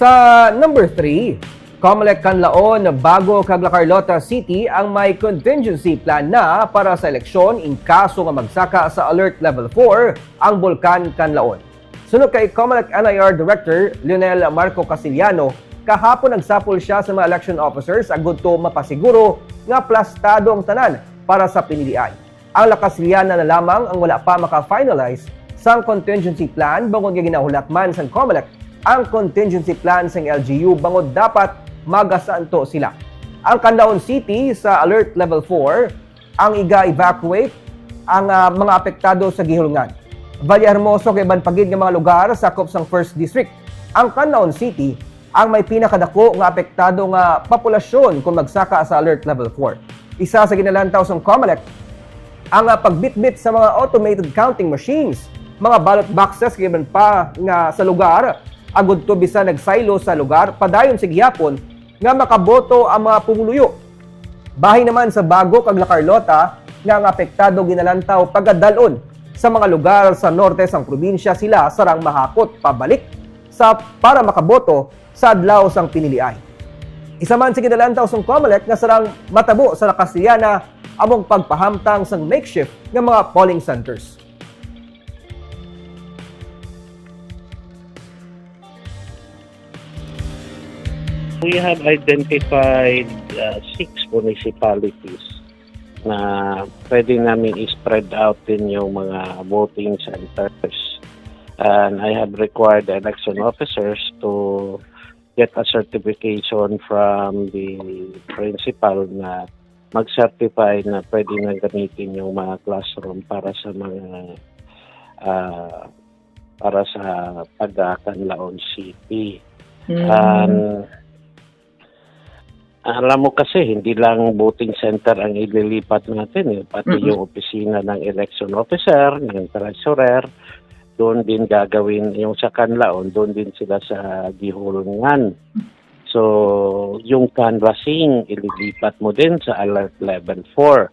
Sa number 3, Comelec Canlaon bago kag La Carlota City ang may contingency plan na para sa eleksyon in kaso nga magsaka sa Alert Level 4 ang Bulkan Canlaon. Sunod kay Comelec NIR Director Lionel Marco Casiliano, kahapon nagsapol siya sa mga election officers agud to mapasiguro nga plastado ang tanan para sa pinilian. Ang Lacasiliana na lamang ang wala pa maka-finalize sang contingency plan bangod nga ginahulat man sang COMELEC ang contingency plan sang LGU bangod dapat magasanto sila. Ang Canlaon City sa Alert Level 4 ang iga-evacuate ang ah, mga apektado sa gihulungan. Valle Hermoso kay Banpagid nga mga lugar sakop sang 1st District. Ang Canlaon City ang may pinakadako nga apektado nga populasyon kung magsaka sa Alert Level 4. Isa sa ginalantaw sang COMELEC ang uh, pagbitbit sa mga automated counting machines, mga ballot boxes given pa nga sa lugar, agud to bisan nagsaylo sa lugar, padayon sa gihapon nga makaboto ang mga pumuluyo. Bahay naman sa Bago kag La Carlota nga ang apektado ginalantaw pagadalon sa mga lugar sa norte sang probinsya sila sarang mahakot pabalik sa para makaboto sa adlaw sang piniliay. Isa man sa ginalantaw sang COMELEC nga sarang matabo sa Lacasiliana among pagpahamtang sang makeshift nga mga polling centers. We have identified uh, six municipalities na pwede namin i-spread out din yung mga voting centers. And I have required the election officers to get a certification from the principal na mag-certify na pwede na gamitin yung mga classroom para sa mga ah, para sa pagkakanlaon City. And alam mo kasi, hindi lang voting center ang ililipat natin. Eh. Pati Mhm. yung opisina ng election officer, ng treasurer, doon din gagawin, yung sa Kanlaon, doon din sila sa Gihulungan. So, yung canvassing, ililipat mo din sa alert level 4.